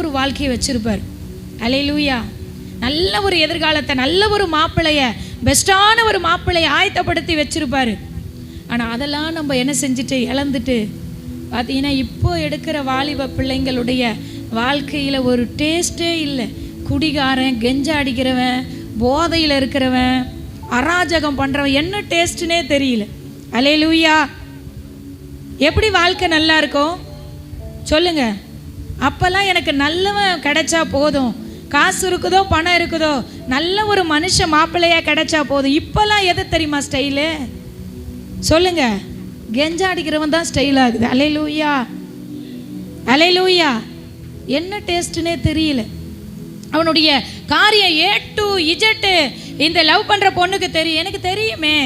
ஒரு வாழ்க்கையை வச்சுருப்பார். அலையிலூயா. நல்ல ஒரு எதிர்காலத்தை நல்ல ஒரு மாப்பிள்ளையை பெஸ்ட்டான ஒரு மாப்பிள்ளையை ஆயத்தப்படுத்தி வச்சிருப்பாரு. ஆனால் அதெல்லாம் நம்ம என்ன செஞ்சுட்டு இழந்துட்டு பார்த்தீங்கன்னா இப்போ எடுக்கிற வாலிப பிள்ளைங்களுடைய வாழ்க்கையில் ஒரு டேஸ்ட்டே இல்லை. குடிகாரன் கெஞ்ச அடிக்கிறவன் போதையில் இருக்கிறவன் அராஜகம் பண்ணுறவன் என்ன டேஸ்ட்டுனே தெரியல. அலையிலூயா. எப்படி வாழ்க்கை நல்லா இருக்கும்? சொல்லுங்க. அப்போல்லாம் எனக்கு நல்லவன் கிடைச்சா போதும். காசு இருக்குதோ பணம் இருக்குதோ நல்ல ஒரு மனுஷ மாப்பிள்ளையா கிடைச்சா போதும். இப்போல்லாம் எது தெரியுமா ஸ்டைலு? சொல்லுங்க. கெஞ்சா அடிக்கிறவன் தான் ஸ்டைல் ஆகுது. அலை லூயா என்ன டேஸ்ட்டுனே தெரியல. அவனுடைய காரியம் ஏ டு இஜெட்டு இந்த லவ் பண்ணுற பொண்ணுக்கு தெரியும். எனக்கு தெரியுமே.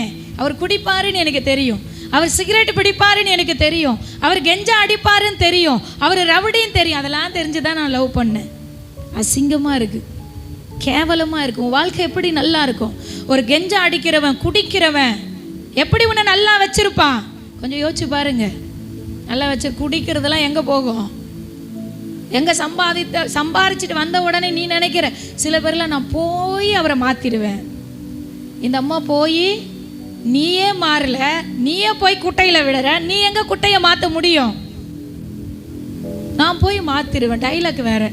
அவர் குடிப்பாருன்னு எனக்கு தெரியும். அவர் சிகரெட் பிடிப்பாருன்னு எனக்கு தெரியும். அவர் கெஞ்சா அடிப்பாருன்னு தெரியும். அவர் ரவுடின்னு தெரியும். அதெல்லாம் தெரிஞ்சு தான் நான் லவ் பண்ணேன். அசிங்கமாக இருக்குது கேவலமாக இருக்கும் உன் வாழ்க்கை எப்படி நல்லா இருக்கும்? ஒரு கெஞ்சா அடிக்கிறவன் குடிக்கிறவன் எப்படி உன்னை நல்லா வச்சுருப்பான்? கொஞ்சம் யோசிச்சு பாருங்க. நல்லா வச்சு குடிக்கிறதெல்லாம் எங்கே போகும்? எங்கே சம்பாதித்த சம்பாரிச்சிட்டு வந்த உடனே நீ நினைக்கிற சில பேர்லாம் நான் போய் அவரை மாற்றிடுவேன் இந்த அம்மா போய் நீயே மாறல நீயே போய் குட்டையில் விடுற நீ எங்கே குட்டையை மாற்ற முடியும்? நான் போய் மாற்றிடுவேன் டைலாக் வேற.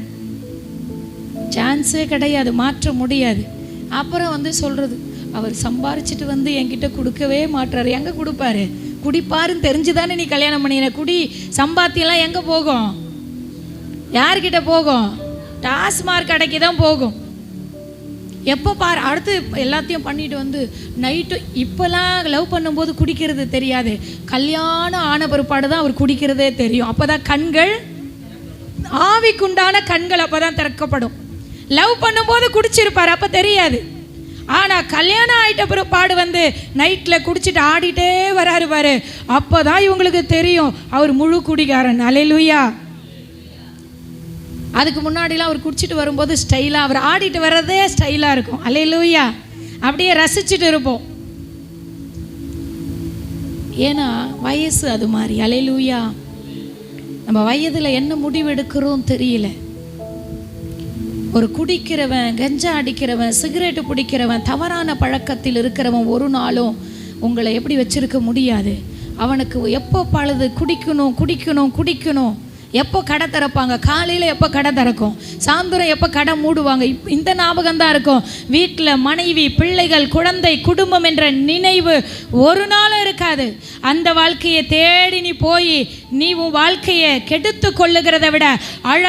சான்ஸே கிடையாது மாற்ற முடியாது. அப்புறம் வந்து சொல்கிறது அவர் சம்பாரிச்சிட்டு வந்து என்கிட்ட கொடுக்கவே மாட்டாரு எங்கே கொடுப்பாரு? குடிப்பாருன்னு தெரிஞ்சுதானே நீ கல்யாணம் பண்ணின? குடி சம்பாத்தியெல்லாம் எங்கே போகும்? யார்கிட்ட போகும்? டாஸ்மார்க் கடைக்கு தான் போகும். எப்போ பாரு அடுத்து எல்லாத்தையும் பண்ணிட்டு வந்து நைட்டு இப்போலாம் லவ் பண்ணும்போது குடிக்கிறது தெரியாது. கல்யாணம் ஆன பிற்பாடு தான் அவர் குடிக்கிறதே தெரியும். அப்போ தான் கண்கள் ஆவிக்குண்டான கண்கள் அப்போ தான் திறக்கப்படும். லவ் பண்ணும்போது குடிச்சிருப்பார் அப்போ தெரியாது. ஆனால் கல்யாணம் ஆயிட்ட பிற்பாடு வந்து நைட்டில் குடிச்சிட்டு ஆடிட்டே வராரு பாரு. அப்போ தான் இவங்களுக்கு தெரியும் அவர் முழு குடிகாரன். அலையிலுயா அதுக்கு முன்னாடிலாம் அவர் குடிச்சிட்டு வரும்போது ஸ்டைலாக அவர் ஆடிட்டு வர்றதே ஸ்டைலாக இருக்கும். அலையிலூயா அப்படியே ரசிச்சுட்டு இருப்போம். ஏன்னா வயசு அது மாதிரி. அலையிலூயா நம்ம வயதில் என்ன முடிவெடுக்கிறோம் தெரியல. ஒரு குடிக்கிறவன் கஞ்சா அடிக்கிறவன் சிகரெட்டு பிடிக்கிறவன் தவறான பழக்கத்தில் இருக்கிறவன் ஒரு நாளும் உங்களை எப்படி வச்சிருக்க முடியாது. அவனுக்கு எப்போ பழுது? குடிக்கணும் குடிக்கணும் குடிக்கணும். எப்போ கடை திறப்பாங்க? காலையில் எப்போ கடை திறக்கும்? சாயந்தரம் எப்போ கடை மூடுவாங்க? இப் இந்த ஞாபகம் தான் இருக்கும். வீட்டில் மனைவி பிள்ளைகள் குழந்தை குடும்பம் என்ற நினைவு ஒரு நாளும் இருக்காது. அந்த வாழ்க்கையை தேடி நீ போய் நீ உன் வாழ்க்கையை கெடுத்து கொள்ளுகிறத விட அழ